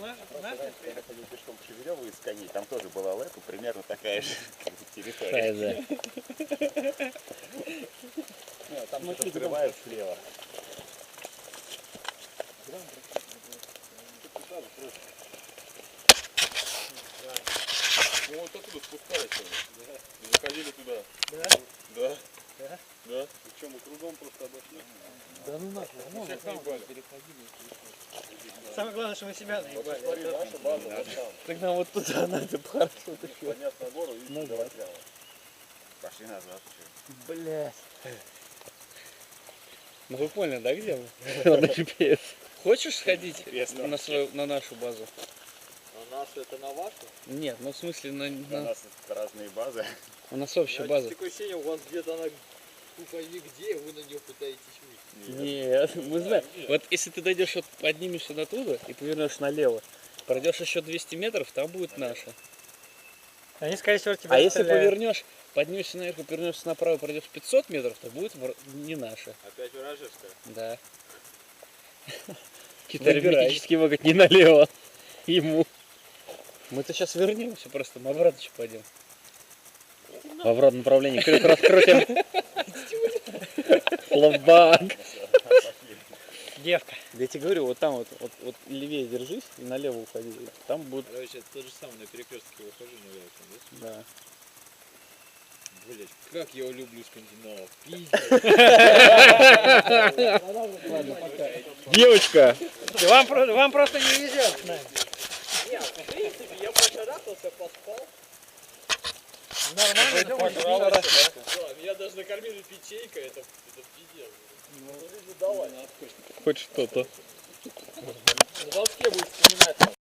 Я ходил пешком к Шевелеву из коней, там тоже была лэпа, примерно такая же территория. Ну, там что-то скрывают слева. Мы вот оттуда спускались. Заходили туда. Да? Да. Да? Да. Причем мы кругом просто обошли. Самое главное, что мы себя наебали. наша база вот туда надо хорошо Подняться на гору и Ну давай прямо. Пошли назад. Блять. Ну вы поняли, да, где мы? На GPS. Хочешь сходить на, свою, на нашу базу? А наша это на вашу? Нет, ну в смысле на, У на- нас разные базы. у нас общая база. Такое ощущение, у вас где-то она хуй пойми где, вы на нее пытаетесь. Нет, мы знаем. Вот если ты дойдешь, вот поднимешься до туда и повернешь налево, пройдешь еще 200 метров, там будет наша. Они, скорее всего, тебя А если повернешь, поднимешься наверх и повернешься направо, пройдешь 500 метров, то будет не наша. Опять вражеская? Да. Какие-то Выбирай. арифметические могут не налево. Ему. Мы-то сейчас вернемся просто, мы обратно еще пойдем. В обратном направлении. Крюк раскрутим. Лобак. Девка. Я тебе говорю, вот там вот, вот, вот левее держись и налево уходи. Там будет, Короче, это то же самое, на перекрестке выхожу, наверное, да? да. Блять, как я люблю скандинавов. Пиздец. Девочка. Вам, вам просто не везет с нами. Нет, в принципе, я пошарахался, поспал. Нормально. Да, меня даже накормили печенькой, это, это пиздец. Ну, давай. Хоть что-то. На волоске будет вспоминать.